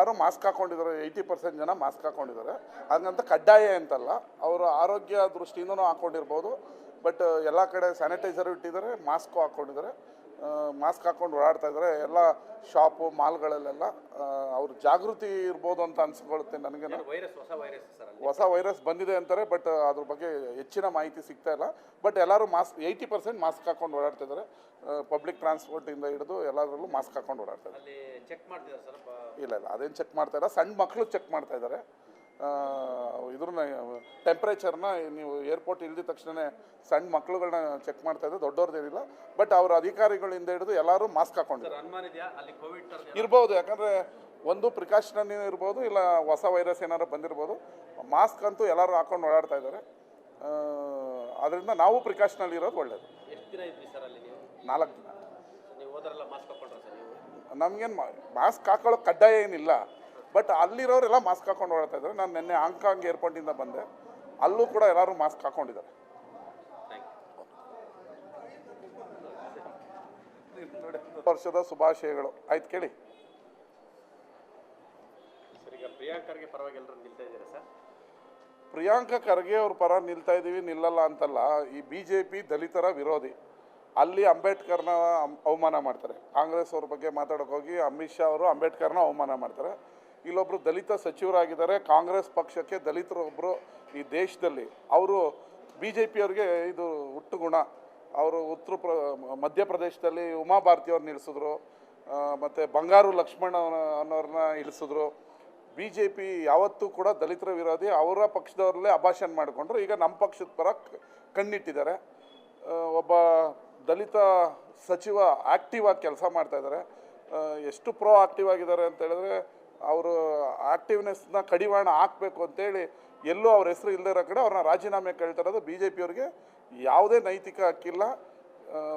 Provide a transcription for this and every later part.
ಎಲ್ಲರೂ ಮಾಸ್ಕ್ ಹಾಕೊಂಡಿದ್ದಾರೆ eighty percent ಜನ ಮಾಸ್ಕ್ ಹಾಕೊಂಡಿದ್ದಾರೆ. ಹಾಗಂತ ಕಡ್ಡಾಯ ಅಂತಲ್ಲ ಅವರ ಆರೋಗ್ಯ ದೃಷ್ಟಿಯಿಂದನೂ ಹಾಕೊಂಡಿರ್ಬೋದು. ಬಟ್ ಎಲ್ಲ ಕಡೆ ಸ್ಯಾನಿಟೈಸರ್ ಇಟ್ಟಿದ್ದಾರೆ ಮಾಸ್ಕು ಹಾಕ್ಕೊಂಡಿದ್ದಾರೆ ಮಾಸ್ಕ್ ಹಾಕೊಂಡು ಓಡಾಡ್ತಾ ಇದ್ದಾರೆ. ಎಲ್ಲ ಶಾಪು ಮಾಲ್ಗಳಲ್ಲೆಲ್ಲ ಅವ್ರ ಜಾಗೃತಿ ಇರ್ಬೋದು ಅಂತ ಅನ್ಸ್ಕೊಳುತ್ತೆ ನನಗೆ. ಹೊಸ ವೈರಸ್ ಬಂದಿದೆ ಅಂತಾರೆ ಬಟ್ ಅದ್ರ ಬಗ್ಗೆ ಹೆಚ್ಚಿನ ಮಾಹಿತಿ ಸಿಗ್ತಾ ಇಲ್ಲ. ಬಟ್ ಎಲ್ಲರೂ ಮಾಸ್ಕ್ ಏಯ್ಟಿ ಪರ್ಸೆಂಟ್ ಮಾಸ್ಕ್ ಹಾಕೊಂಡು ಓಡಾಡ್ತಾ ಇದ್ದಾರೆ. ಪಬ್ಲಿಕ್ ಟ್ರಾನ್ಸ್ಪೋರ್ಟಿಂದ ಹಿಡಿದು ಎಲ್ಲದರಲ್ಲೂ ಮಾಸ್ಕ್ ಹಾಕೊಂಡು ಓಡಾಡ್ತಾ ಇದ್ದಾರೆ. ಅಲ್ಲಿ ಚೆಕ್ ಮಾಡ್ತಿದ್ದಾರೆ ಇಲ್ಲ ಇಲ್ಲ. ಅದೇನು ಚೆಕ್ ಮಾಡ್ತಾ ಇಲ್ಲ ಸಣ್ಣ ಮಕ್ಕಳು ಚೆಕ್ ಮಾಡ್ತಾ ಇದ್ದಾರೆ. ಇದ್ರನ್ನ ಟೆಂಪ್ರೇಚರ್ನ ನೀವು ಏರ್ಪೋರ್ಟ್ ಇಳಿದ ತಕ್ಷಣ ಸಣ್ಣ ಮಕ್ಕಳುಗಳನ್ನ ಚೆಕ್ ಮಾಡ್ತಾ ಇದ್ದಾರೆ ದೊಡ್ಡವ್ರದ್ದೇನಿಲ್ಲ ಬಟ್ ಅವ್ರ ಅಧಿಕಾರಿಗಳಿಂದ ಹಿಡಿದು ಎಲ್ಲರೂ ಮಾಸ್ಕ್ ಹಾಕೊಂಡಿದ್ದಾರೆ ಇರ್ಬೋದು. ಯಾಕಂದರೆ ಒಂದು ಪ್ರಿಕಾಷನ್ ಇರ್ಬೋದು ಇಲ್ಲ ಹೊಸ ವೈರಸ್ ಏನಾರು ಬಂದಿರ್ಬೋದು. ಮಾಸ್ಕ್ ಅಂತೂ ಎಲ್ಲರೂ ಹಾಕೊಂಡು ಓಡಾಡ್ತಾ ಇದ್ದಾರೆ. ಅದರಿಂದ ನಾವು ಪ್ರಿಕಾಷನಲ್ಲಿ ಇರೋದು ಒಳ್ಳೆಯದು ನಾಲ್ಕು ದಿನ. ನಮಗೇನು ಮಾಸ್ಕ್ ಹಾಕೊಳ್ಳೋ ಕಡ್ಡಾಯ ಏನಿಲ್ಲ. ಬಟ್ ಅಲ್ಲಿರೋರೆಲ್ಲ ಮಾಸ್ಕ್ ಹಾಕೊಂಡು ಓಡಾಡ್ತಾ ಇದ್ದಾರೆ. ನಾನು ನಿನ್ನೆ ಹಾಂಗ್ಕಾಂಗ್ ಏರ್ಪೋರ್ಟಿಂದ ಬಂದೆ. ಅಲ್ಲೂ ಕೂಡ ಎಲ್ಲರೂ ಮಾಸ್ಕ್ ಹಾಕೊಂಡಿದ್ದಾರೆ. ವರ್ಷದ ಶುಭಾಶಯಗಳು. ಆಯ್ತು ಕೇಳಿ. ಪ್ರಿಯಾಂಕ ಖರ್ಗೆ ಅವ್ರ ಪರ ನಿಲ್ತಾ ಇದ್ದೀವಿ ನಿಲ್ಲಲ್ಲ ಅಂತಲ್ಲ. ಈ ಬಿ ಜೆ ಪಿ ದಲಿತರ ವಿರೋಧಿ. ಅಲ್ಲಿ ಅಂಬೇಡ್ಕರ್ನ ಅವಮಾನ ಮಾಡ್ತಾರೆ. ಕಾಂಗ್ರೆಸ್ ಅವ್ರ ಬಗ್ಗೆ ಮಾತಾಡೋಕೆ ಹೋಗಿ ಅಮಿತ್ ಶಾ ಅವರು ಅಂಬೇಡ್ಕರ್ನ ಅವಮಾನ ಮಾಡ್ತಾರೆ. ಇಲ್ಲೊಬ್ಬರು ದಲಿತ ಸಚಿವರಾಗಿದ್ದಾರೆ, ಕಾಂಗ್ರೆಸ್ ಪಕ್ಷಕ್ಕೆ ದಲಿತರೊಬ್ಬರು ಈ ದೇಶದಲ್ಲಿ. ಅವರು ಬಿ ಜೆ ಪಿಯವ್ರಿಗೆ ಇದು ಹುಟ್ಟು ಗುಣ. ಅವರು ಉತ್ತರ ಪ್ರ ಮಧ್ಯಪ್ರದೇಶದಲ್ಲಿ ಉಮಾ ಭಾರತಿ ಅವ್ರನ್ನ ನಿಲ್ಲಿಸಿದ್ರು ಮತ್ತು ಬಂಗಾರು ಲಕ್ಷ್ಮಣ ಅನ್ನೋರನ್ನ ಇಳಿಸಿದ್ರು. ಬಿ ಜೆ ಪಿ ಯಾವತ್ತೂ ಕೂಡ ದಲಿತರ ವಿರೋಧಿ, ಅವರ ಪಕ್ಷದವ್ರಲ್ಲೇ ಅಭಾಷಣ ಮಾಡಿಕೊಂಡ್ರು. ಈಗ ನಮ್ಮ ಪಕ್ಷದ ಪರ ಕಣ್ಣಿಟ್ಟಿದ್ದಾರೆ. ಒಬ್ಬ ದಲಿತ ಸಚಿವ ಆ್ಯಕ್ಟಿವ್ ಆಗಿ ಕೆಲಸ ಮಾಡ್ತಾ ಇದ್ದಾರೆ. ಎಷ್ಟು ಪ್ರೋ ಆಕ್ಟಿವ್ ಆಗಿದ್ದಾರೆ ಅಂತ ಹೇಳಿದ್ರೆ, ಅವರು ಆಕ್ಟಿವ್ನೆಸ್ನ ಕಡಿವಾಣ ಹಾಕಬೇಕು ಅಂತೇಳಿ ಎಲ್ಲೂ ಅವ್ರ ಹೆಸರು ಇಲ್ಲದೇ ಕಡೆ ಅವ್ರನ್ನ ರಾಜೀನಾಮೆ ಕೇಳ್ತಾ ಇರೋದು ಬಿ ಜೆ ಪಿಯವ್ರಿಗೆ ಯಾವುದೇ ನೈತಿಕ ಹಕ್ಕಿಲ್ಲ.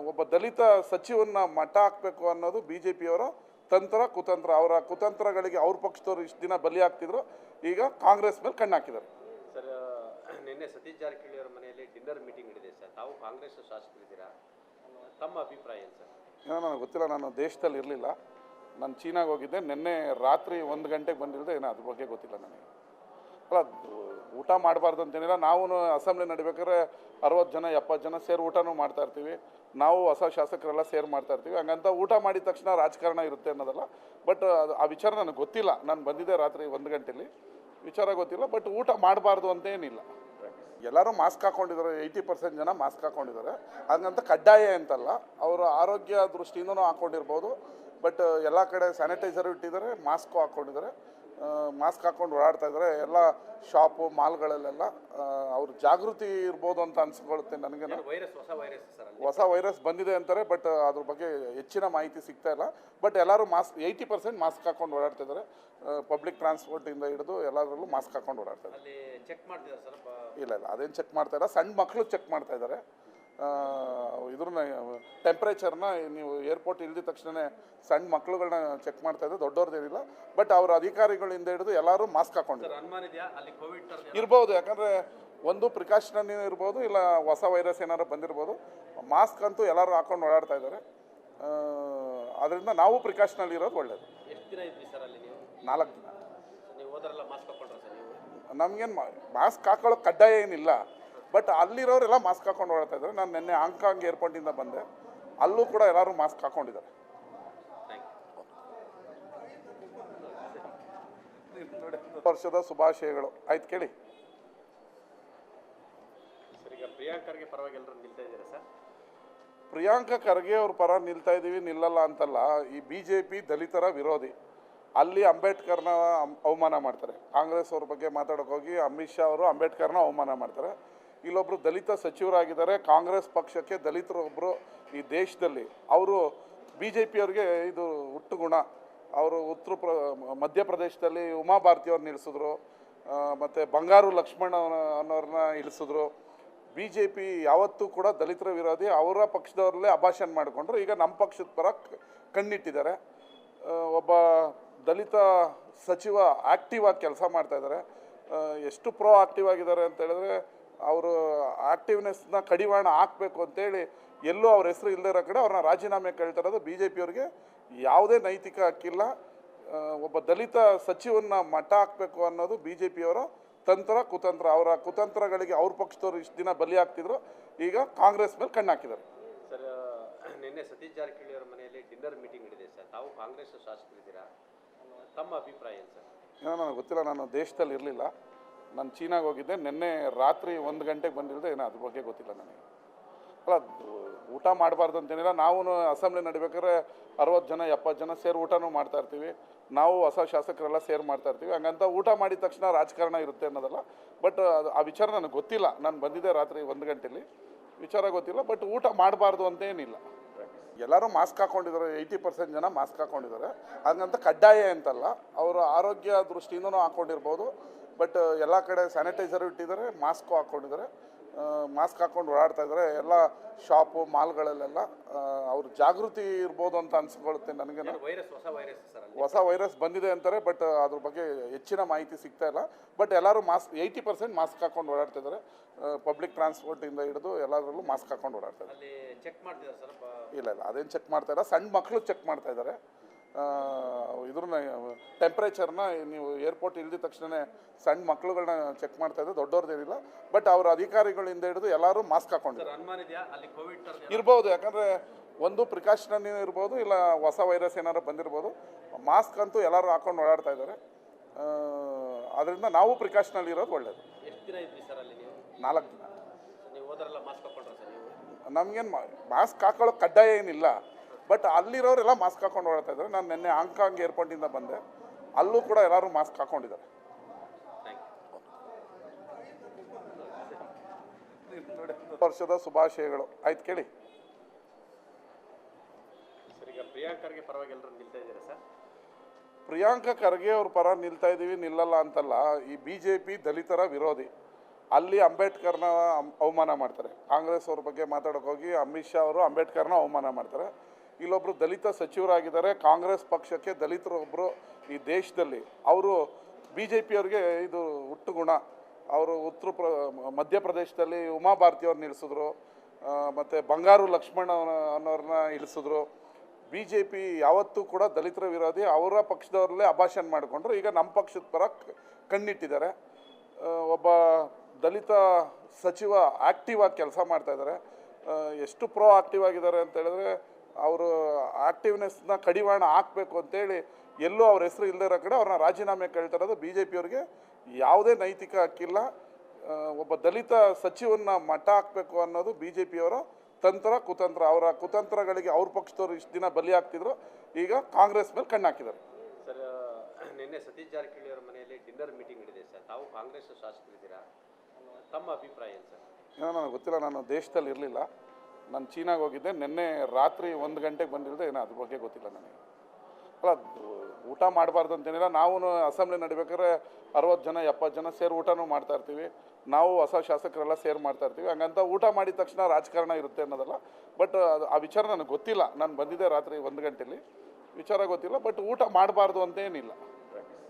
ಒಬ್ಬ ದಲಿತ ಸಚಿವನ್ನ ಮಠ ಹಾಕಬೇಕು ಅನ್ನೋದು ಬಿ ಜೆ ಪಿಯವರ ತಂತ್ರ, ಕುತಂತ್ರ. ಅವರ ಕುತಂತ್ರಗಳಿಗೆ ಅವ್ರ ಪಕ್ಷದವ್ರು ಇಷ್ಟು ದಿನ ಬಲಿ ಆಗ್ತಿದ್ರು ಈಗ ಕಾಂಗ್ರೆಸ್ ಮೇಲೆ ಕಣ್ಣು ಹಾಕಿದ್ದಾರೆ. ಸರ್ ನಿನ್ನೆ ಸತೀಶ್ ಜಾರಕಿಹೊಳಿ ಅವರ ಮನೆಯಲ್ಲಿ ಡಿನ್ನರ್ ಮೀಟಿಂಗ್ ನಡೆದಿದೆ ಸರ್. ತಾವು ಕಾಂಗ್ರೆಸ್ ಶಾಸಕರಿದ್ದೀರಾ? ತಮ್ಮ ಅಭಿಪ್ರಾಯ ಸರ್? ಏನೋ ನನಗೆ ಗೊತ್ತಿಲ್ಲ, ನಾನು ದೇಶದಲ್ಲಿ ಇರಲಿಲ್ಲ. ನಾನು ಚೀನಾಗೆ ಹೋಗಿದ್ದೆ, ನಿನ್ನೆ ರಾತ್ರಿ ಒಂದು ಗಂಟೆಗೆ ಬಂದಿರೋದು ಏನೋ ಅದ್ರ ಬಗ್ಗೆ ಗೊತ್ತಿಲ್ಲ ನನಗೆ. ಅಲ್ಲ, ಊಟ ಮಾಡಬಾರ್ದು ಅಂತೇನಿಲ್ಲ ನಾವು ಅಸೆಂಬ್ಲಿ ನಡಿಬೇಕಾದ್ರೆ ಅರವತ್ತು ಜನ, ಎಪ್ಪತ್ತು ಜನ ಸೇರಿ ಊಟನೂ ಮಾಡ್ತಾ ಇರ್ತೀವಿ. ನಾವು ಹೊಸ ಶಾಸಕರೆಲ್ಲ ಸೇರ್ ಮಾಡ್ತಾ ಇರ್ತೀವಿ. ಹಂಗಂತ ಊಟ ಮಾಡಿದ ತಕ್ಷಣ ರಾಜಕಾರಣ ಇರುತ್ತೆ ಅನ್ನೋದಲ್ಲ. ಬಟ್ ಆ ವಿಚಾರ ನನಗೆ ಗೊತ್ತಿಲ್ಲ. ನಾನು ಬಂದಿದ್ದೆ ರಾತ್ರಿ ಒಂದು ಗಂಟೆಯಲ್ಲಿ ವಿಚಾರ ಗೊತ್ತಿಲ್ಲ ಬಟ್ ಊಟ ಮಾಡಬಾರ್ದು ಅಂತೇನಿಲ್ಲ ಎಲ್ಲರೂ ಮಾಸ್ಕ್ ಹಾಕೊಂಡಿದ್ದಾರೆ ಏಯ್ಟಿ ಪರ್ಸೆಂಟ್ ಜನ ಮಾಸ್ಕ್ ಹಾಕೊಂಡಿದ್ದಾರೆ. ಹಾಗಂತ ಕಡ್ಡಾಯ ಅಂತಲ್ಲ ಅವರ ಆರೋಗ್ಯ ದೃಷ್ಟಿಯಿಂದನೂ ಹಾಕೊಂಡಿರ್ಬೋದು. ಬಟ್ ಎಲ್ಲ ಕಡೆ ಸ್ಯಾನಿಟೈಸರ್ ಇಟ್ಟಿದ್ದಾರೆ ಮಾಸ್ಕು ಹಾಕ್ಕೊಂಡಿದ್ದಾರೆ ಮಾಸ್ಕ್ ಹಾಕೊಂಡು ಓಡಾಡ್ತಾ ಇದ್ದಾರೆ. ಎಲ್ಲ ಶಾಪು ಮಾಲ್ಗಳಲ್ಲೆಲ್ಲ ಅವ್ರ ಜಾಗೃತಿ ಇರ್ಬೋದು ಅಂತ ಅನ್ಸ್ಕೊಳುತ್ತೆ ನನಗೆ. ಹೊಸ ವೈರಸ್ ಬಂದಿದೆ ಅಂತಾರೆ ಬಟ್ ಅದ್ರ ಬಗ್ಗೆ ಹೆಚ್ಚಿನ ಮಾಹಿತಿ ಸಿಗ್ತಾ ಇಲ್ಲ. ಬಟ್ ಎಲ್ಲರೂ ಮಾಸ್ಕ್ ಏಯ್ಟಿ ಪರ್ಸೆಂಟ್ ಮಾಸ್ಕ್ ಹಾಕೊಂಡು ಓಡಾಡ್ತಾ ಇದ್ದಾರೆ. ಪಬ್ಲಿಕ್ ಟ್ರಾನ್ಸ್ಪೋರ್ಟಿಂದ ಹಿಡಿದು ಎಲ್ಲದರಲ್ಲೂ ಮಾಸ್ಕ್ ಹಾಕೊಂಡು ಓಡಾಡ್ತಾ ಇಲ್ಲ ಇಲ್ಲ ಅದೇನು ಚೆಕ್ ಮಾಡ್ತಾ ಇಲ್ಲ ಸಣ್ಣ ಮಕ್ಕಳು ಚೆಕ್ ಮಾಡ್ತಾ ಇದ್ದಾರೆ ಇದ್ರನ್ನ ಟೆಂಪ್ರೇಚರ್ನ ನೀವು ಏರ್ಪೋರ್ಟ್ ಇಳಿದ ತಕ್ಷಣ ಸಣ್ಣ ಮಕ್ಕಳುಗಳನ್ನ ಚೆಕ್ ಮಾಡ್ತಾ ಇದ್ದಾರೆ ದೊಡ್ಡವ್ರದ್ದೇನಿಲ್ಲ ಬಟ್ ಅವ್ರ ಅಧಿಕಾರಿಗಳಿಂದ ಹಿಡಿದು ಎಲ್ಲರೂ ಮಾಸ್ಕ್ ಹಾಕೊಂಡಿದ್ದಾರೆ ಇರ್ಬೋದು ಯಾಕಂದರೆ ಒಂದು ಪ್ರಿಕಾಷನ್ ಇರ್ಬೋದು ಇಲ್ಲ ಹೊಸ ವೈರಸ್ ಏನಾರು ಬಂದಿರ್ಬೋದು ಮಾಸ್ಕ್ ಅಂತೂ ಎಲ್ಲರೂ ಹಾಕೊಂಡು ಓಡಾಡ್ತಾ ಇದ್ದಾರೆ ಅದರಿಂದ ನಾವು ಪ್ರಿಕಾಷನಲ್ಲಿ ಇರೋದು ಒಳ್ಳೇದು. ನಾಲ್ಕು ದಿನ. ನಮಗೇನು ಮಾಸ್ಕ್ ಹಾಕೊಳ್ಳೋ ಕಡ್ಡಾಯ ಏನಿಲ್ಲ. ಬಟ್ ಅಲ್ಲಿರೋರೆಲ್ಲ ಮಾಸ್ಕ್ ಹಾಕೊಂಡು ಓಡಾಡ್ತಾ ಇದ್ದಾರೆ. ನಾನು ನಿನ್ನೆ ಹಾಂಗ್ಕಾಂಗ್ ಏರ್ಪೋರ್ಟಿಂದ ಬಂದೆ. ಅಲ್ಲೂ ಕೂಡ ಎಲ್ಲರೂ ಮಾಸ್ಕ್ ಹಾಕೊಂಡಿದ್ದಾರೆ. ವರ್ಷದ ಶುಭಾಶಯಗಳು. ಆಯ್ತು ಕೇಳಿ. ಪ್ರಿಯಾಂಕಾ ಖರ್ಗೆ ಅವ್ರ ಪರ ನಿಲ್ತಾ ಇದ್ದೀವಿ ನಿಲ್ಲಲ್ಲ ಅಂತಲ್ಲ. ಈ ಬಿ ಜೆ ಪಿ ದಲಿತರ ವಿರೋಧಿ. ಅಲ್ಲಿ ಅಂಬೇಡ್ಕರ್ನ ಅವಮಾನ ಮಾಡ್ತಾರೆ. ಕಾಂಗ್ರೆಸ್ ಅವ್ರ ಬಗ್ಗೆ ಮಾತಾಡೋಕೆ ಹೋಗಿ ಅಮಿತ್ ಶಾ ಅವರು ಅಂಬೇಡ್ಕರ್ನ ಅವಮಾನ ಮಾಡ್ತಾರೆ. ಇಲ್ಲೊಬ್ರು ದಲಿತ ಸಚಿವರಾಗಿದ್ದಾರೆ, ಕಾಂಗ್ರೆಸ್ ಪಕ್ಷಕ್ಕೆ ದಲಿತರೊಬ್ಬರು ಈ ದೇಶದಲ್ಲಿ. ಅವರು ಬಿ ಜೆ ಪಿಯವ್ರಿಗೆ ಇದು ಹುಟ್ಟು ಗುಣ ಅವರು ಉತ್ತರ ಪ್ರ ಮಧ್ಯಪ್ರದೇಶದಲ್ಲಿ ಉಮಾ ಭಾರತಿ ಅವ್ರನ್ನ ಇಳಿಸಿದ್ರು ಮತ್ತು ಬಂಗಾರು ಲಕ್ಷ್ಮಣ ಅನ್ನೋರನ್ನ ಇಳಿಸಿದ್ರು. ಬಿ ಜೆ ಪಿ ಯಾವತ್ತೂ ಕೂಡ ದಲಿತರ ವಿರೋಧಿ, ಅವರ ಪಕ್ಷದವ್ರಲ್ಲೇ ಅಭಾಷಣ ಮಾಡಿಕೊಂಡ್ರು. ಈಗ ನಮ್ಮ ಪಕ್ಷದ ಪರ ಕಣ್ಣಿಟ್ಟಿದ್ದಾರೆ. ಒಬ್ಬ ದಲಿತ ಸಚಿವ ಆ್ಯಕ್ಟಿವ್ ಆಗಿ ಕೆಲಸ ಮಾಡ್ತಾ ಇದ್ದಾರೆ ಎಷ್ಟು ಪ್ರೋ ಆಕ್ಟಿವ್ ಆಗಿದ್ದಾರೆ ಅಂತ ಹೇಳಿದ್ರೆ, ಅವರು ಆಕ್ಟಿವ್ನೆಸ್ನ ಕಡಿವಾಣ ಹಾಕಬೇಕು ಅಂತೇಳಿ ಎಲ್ಲೂ ಅವ್ರ ಹೆಸರು ಇಲ್ಲದೇ ಕಡೆ ಅವ್ರನ್ನ ರಾಜೀನಾಮೆ ಕೇಳ್ತಾ ಇರೋದು ಬಿ ಜೆ ಪಿಯವ್ರಿಗೆ ಯಾವುದೇ ನೈತಿಕ ಹಕ್ಕಿಲ್ಲ. ಒಬ್ಬ ದಲಿತ ಸಚಿವನ್ನ ಮಠ ಹಾಕಬೇಕು ಅನ್ನೋದು ಬಿ ಜೆ ಪಿಯವರ ತಂತ್ರ, ಕುತಂತ್ರ. ಅವರ ಕುತಂತ್ರಗಳಿಗೆ ಅವ್ರ ಪಕ್ಷದವ್ರು ಇಷ್ಟು ದಿನ ಬಲಿ ಆಗ್ತಿದ್ರು ಈಗ ಕಾಂಗ್ರೆಸ್ ಮೇಲೆ ಕಣ್ಣು ಹಾಕಿದ್ದಾರೆ. ಸರ್ ನಿನ್ನೆ ಸತೀಶ್ ಜಾರಕಿಹೊಳಿ ಅವರ ಮನೆಯಲ್ಲಿ ಡಿನ್ನರ್ ಮೀಟಿಂಗ್ ನಡೆದಿದೆ ಸರ್. ತಾವು ಕಾಂಗ್ರೆಸ್ ಶಾಸಕರಿದ್ದೀರಾ? ತಮ್ಮ ಅಭಿಪ್ರಾಯ ಏನು ನನಗೆ ಗೊತ್ತಿಲ್ಲ, ನಾನು ದೇಶದಲ್ಲಿ ಇರಲಿಲ್ಲ. ನಾನು ಚೀನಾಗೆ ಹೋಗಿದ್ದೆ, ನಿನ್ನೆ ರಾತ್ರಿ ಒಂದು ಗಂಟೆಗೆ ಬಂದಿಲ್ಲದೆ ಏನೋ ಅದ್ರ ಬಗ್ಗೆ ಗೊತ್ತಿಲ್ಲ ನನಗೆ. ಅಲ್ಲ, ಊಟ ಮಾಡಬಾರ್ದು ಅಂತೇನಿಲ್ಲ ನಾವು ಅಸೆಂಬ್ಲಿ ನಡಿಬೇಕಾದ್ರೆ ಅರವತ್ತು ಜನ, ಎಪ್ಪತ್ತು ಜನ ಸೇರಿ ಊಟನೂ ಮಾಡ್ತಾ ಇರ್ತೀವಿ. ನಾವು ಹೊಸ ಶಾಸಕರೆಲ್ಲ ಸೇರಿ ಮಾಡ್ತಾ ಇರ್ತೀವಿ. ಹಂಗಂತ ಊಟ ಮಾಡಿದ ತಕ್ಷಣ ರಾಜಕಾರಣ ಇರುತ್ತೆ ಅನ್ನೋದಲ್ಲ. ಬಟ್ ಆ ವಿಚಾರ ನನಗೆ ಗೊತ್ತಿಲ್ಲ. ನಾನು ಬಂದಿದ್ದೆ ರಾತ್ರಿ ಒಂದು ಗಂಟೆಯಲ್ಲಿ ವಿಚಾರ ಗೊತ್ತಿಲ್ಲ ಬಟ್ ಊಟ ಮಾಡಬಾರ್ದು ಅಂತೇನಿಲ್ಲ ಎಲ್ಲರೂ ಮಾಸ್ಕ್ ಹಾಕೊಂಡಿದ್ದಾರೆ ಏಯ್ಟಿ ಪರ್ಸೆಂಟ್ ಜನ ಮಾಸ್ಕ್ ಹಾಕೊಂಡಿದ್ದಾರೆ. ಹಾಗಂತ ಕಡ್ಡಾಯ ಅಂತಲ್ಲ, ಅವರ ಆರೋಗ್ಯ ದೃಷ್ಟಿಯಿಂದನೂ ಹಾಕೊಂಡಿರ್ಬೋದು. ಬಟ್, ಎಲ್ಲ ಕಡೆ ಸ್ಯಾನಿಟೈಸರ್ ಇಟ್ಟಿದ್ದಾರೆ, ಮಾಸ್ಕು ಹಾಕ್ಕೊಂಡಿದ್ದಾರೆ ಮಾಸ್ಕ್ ಹಾಕೊಂಡು ಓಡಾಡ್ತಾ ಇದ್ದಾರೆ ಎಲ್ಲ ಶಾಪು ಮಾಲ್ಗಳಲ್ಲೆಲ್ಲ ಅವ್ರ ಜಾಗೃತಿ ಇರ್ಬೋದು ಅಂತ ಅನ್ಸ್ಕೊಳುತ್ತೆ ನನಗೆ. ಹೊಸ ವೈರಸ್ ಬಂದಿದೆ ಅಂತಾರೆ ಬಟ್ ಅದ್ರ ಬಗ್ಗೆ ಹೆಚ್ಚಿನ ಮಾಹಿತಿ ಸಿಗ್ತಾ ಇಲ್ಲ. ಬಟ್ ಎಲ್ಲರೂ ಮಾಸ್ಕ್ ಏಯ್ಟಿ ಪರ್ಸೆಂಟ್ ಮಾಸ್ಕ್ ಹಾಕೊಂಡು ಓಡಾಡ್ತಾ ಇದ್ದಾರೆ ಪಬ್ಲಿಕ್ ಟ್ರಾನ್ಸ್ಪೋರ್ಟಿಂದ ಹಿಡಿದು ಎಲ್ಲದರಲ್ಲೂ ಮಾಸ್ಕ್ ಹಾಕೊಂಡು ಓಡಾಡ್ತಾ ಇದ್ದಾರೆ ಇಲ್ಲ ಇಲ್ಲ ಅದೇನು ಚೆಕ್ ಮಾಡ್ತಾ ಇಲ್ಲ. ಸಣ್ಣ ಮಕ್ಕಳು ಚೆಕ್ ಮಾಡ್ತಾ ಇದ್ದಾರೆ ಇದ್ರನ್ನ ಟೆಂಪ್ರೇಚರ್ನ ನೀವು ಏರ್ಪೋರ್ಟ್ ಇಳಿದ ತಕ್ಷಣ ಸಣ್ಣ ಮಕ್ಕಳುಗಳನ್ನ ಚೆಕ್ ಮಾಡ್ತಾ ಇದ್ದಾರೆ ದೊಡ್ಡವ್ರದ್ದೇನಿಲ್ಲ ಬಟ್ ಅವ್ರ ಅಧಿಕಾರಿಗಳಿಂದ ಹಿಡಿದು ಎಲ್ಲರೂ ಮಾಸ್ಕ್ ಹಾಕೊಂಡಿದ್ದಾರೆ ಇರ್ಬೋದು ಯಾಕಂದರೆ ಒಂದು ಪ್ರಿಕಾಷನ್ ಇರ್ಬೋದು ಇಲ್ಲ ಹೊಸ ವೈರಸ್ ಏನಾರು ಬಂದಿರ್ಬೋದು. ಮಾಸ್ಕ್ ಅಂತೂ ಎಲ್ಲರೂ ಹಾಕೊಂಡು ಓಡಾಡ್ತಾ ಇದ್ದಾರೆ. ಅದರಿಂದ ನಾವು ಪ್ರಿಕಾಷನಲ್ಲಿ ಇರೋದು ಒಳ್ಳೇದು. ನಾಲ್ಕು ದಿನ. ನಮಗೇನು ಮಾಸ್ಕ್ ಹಾಕೊಳ್ಳೋ ಕಡ್ಡಾಯ ಏನಿಲ್ಲ. ಬಟ್ ಅಲ್ಲಿರೋರೆಲ್ಲ ಮಾಸ್ಕ್ ಹಾಕೊಂಡು ಓಡಾಡ್ತಾ ಇದ್ದಾರೆ. ನಾನು ನಿನ್ನೆ ಹಾಂಗ್ಕಾಂಗ್ ಏರ್ಪೋರ್ಟಿಂದ ಬಂದೆ. ಅಲ್ಲೂ ಕೂಡ ಎಲ್ಲರೂ ಮಾಸ್ಕ್ ಹಾಕೊಂಡಿದ್ದಾರೆ. ವರ್ಷದ ಶುಭಾಶಯಗಳು. ಆಯ್ತು ಕೇಳಿ. ಪ್ರಿಯಾಂಕ ಖರ್ಗೆ ಅವ್ರ ಪರ ನಿಲ್ತಾ ಇದ್ದೀವಿ ನಿಲ್ಲಲ್ಲ ಅಂತಲ್ಲ. ಈ ಬಿ ಜೆ ಪಿ ದಲಿತರ ವಿರೋಧಿ. ಅಲ್ಲಿ ಅಂಬೇಡ್ಕರ್ನ ಅವಮಾನ ಮಾಡ್ತಾರೆ. ಕಾಂಗ್ರೆಸ್ ಅವ್ರ ಬಗ್ಗೆ ಮಾತಾಡೋಕೆ ಹೋಗಿ ಅಮಿತ್ ಶಾ ಅವರು ಅಂಬೇಡ್ಕರ್ನ ಅವಮಾನ ಮಾಡ್ತಾರೆ. ಇಲ್ಲೊಬ್ರು ದಲಿತ ಸಚಿವರಾಗಿದ್ದಾರೆ, ಕಾಂಗ್ರೆಸ್ ಪಕ್ಷಕ್ಕೆ ದಲಿತರೊಬ್ಬರು ಈ ದೇಶದಲ್ಲಿ. ಅವರು ಬಿ ಜೆ ಪಿಯವ್ರಿಗೆ ಇದು ಹುಟ್ಟು ಗುಣ ಅವರು ಉತ್ತರ ಪ್ರ, ಮಧ್ಯಪ್ರದೇಶದಲ್ಲಿ ಉಮಾ ಭಾರತಿ ಅವ್ರನ್ನ ಇಳಿಸಿದ್ರು ಮತ್ತು ಬಂಗಾರು ಲಕ್ಷ್ಮಣ ಅನ್ನೋರನ್ನ ಇಳಿಸಿದ್ರು. ಬಿ ಜೆ ಪಿ ಯಾವತ್ತೂ ಕೂಡ ದಲಿತರ ವಿರೋಧಿ, ಅವರ ಪಕ್ಷದವ್ರಲ್ಲೇ ಅಭಾಷಣ ಮಾಡಿಕೊಂಡ್ರು. ಈಗ ನಮ್ಮ ಪಕ್ಷದ ಪರ ಕಣ್ಣಿಟ್ಟಿದ್ದಾರೆ. ಒಬ್ಬ ದಲಿತ ಸಚಿವ ಆಕ್ಟಿವ್ ಆಗಿ ಕೆಲಸ ಮಾಡ್ತಾ ಇದ್ದಾರೆ. ಎಷ್ಟು ಪ್ರೋ ಆಕ್ಟಿವ್ ಆಗಿದ್ದಾರೆ ಅಂತ ಹೇಳಿದ್ರೆ ಅವರು ಆಕ್ಟಿವ್ನೆಸ್ನ ಕಡಿವಾಣ ಹಾಕಬೇಕು ಅಂತೇಳಿ ಎಲ್ಲೂ ಅವ್ರ ಹೆಸರು ಇಲ್ಲದೇ ಇರೋ ಕಡೆ ಅವ್ರನ್ನ ರಾಜೀನಾಮೆ ಕೇಳ್ತಾರೋದು ಬಿ ಜೆ ಪಿಯವ್ರಿಗೆ ಯಾವುದೇ ನೈತಿಕ ಹಕ್ಕಿಲ್ಲ. ಒಬ್ಬ ದಲಿತ ಸಚಿವನ್ನ ಮಠ ಹಾಕಬೇಕು ಅನ್ನೋದು ಬಿ ಜೆ ಪಿಯವರ ತಂತ್ರ ಕುತಂತ್ರ. ಅವರ ಕುತಂತ್ರಗಳಿಗೆ ಅವ್ರ ಪಕ್ಷದವ್ರು ಇಷ್ಟು ದಿನ ಬಲಿ ಆಗ್ತಿದ್ರು ಈಗ ಕಾಂಗ್ರೆಸ್ ಮೇಲೆ ಕಣ್ಣು ಹಾಕಿದ್ದಾರೆ. ಸರ್ ನಿನ್ನೆ ಸತೀಶ್ ಜಾರಕಿಹೊಳಿ ಅವರ ಮನೆಯಲ್ಲಿ ಡಿನ್ನರ್ ಮೀಟಿಂಗ್ ನಡೆದಿದೆ ಸರ್. ತಾವು ಕಾಂಗ್ರೆಸ್ ಶಾಸಕರಿದ್ದೀರಾ? ತಮ್ಮ ಅಭಿಪ್ರಾಯ ಏನು ಸರ್? ಏನೋ ನನಗೆ ಗೊತ್ತಿಲ್ಲ. ನಾನು ದೇಶದಲ್ಲಿ ಇರಲಿಲ್ಲ. ನಾನು ಚೀನಾಗೆ ಹೋಗಿದ್ದೆ, ನಿನ್ನೆ ರಾತ್ರಿ ಒಂದು ಗಂಟೆಗೆ ಬಂದಿಲ್ಲದೆ ಏನೋ ಅದ್ರ ಬಗ್ಗೆ ಗೊತ್ತಿಲ್ಲ ನನಗೆ. ಅಲ್ಲ, ಊಟ ಮಾಡಬಾರ್ದು ಅಂತೇನಿಲ್ಲ ನಾವು ಅಸೆಂಬ್ಲಿ ನಡಿಬೇಕಾದ್ರೆ ಅರವತ್ತು ಜನ ಎಪ್ಪತ್ತು ಜನ ಸೇರಿ ಊಟನೂ ಮಾಡ್ತಾ ಇರ್ತೀವಿ. ನಾವು ಹೊಸ ಶಾಸಕರೆಲ್ಲ ಸೇರ್ ಮಾಡ್ತಾ ಇರ್ತೀವಿ. ಹಂಗಂತ ಊಟ ಮಾಡಿದ ತಕ್ಷಣ ರಾಜಕಾರಣ ಇರುತ್ತೆ ಅನ್ನೋದಲ್ಲ. ಬಟ್ ಅದು, ಆ ವಿಚಾರ ನನಗೆ ಗೊತ್ತಿಲ್ಲ. ನಾನು ಬಂದಿದ್ದೆ ರಾತ್ರಿ ಒಂದು ಗಂಟೆಯಲ್ಲಿ ವಿಚಾರ ಗೊತ್ತಿಲ್ಲ ಬಟ್ ಊಟ ಮಾಡಬಾರ್ದು ಅಂತೇನಿಲ್ಲ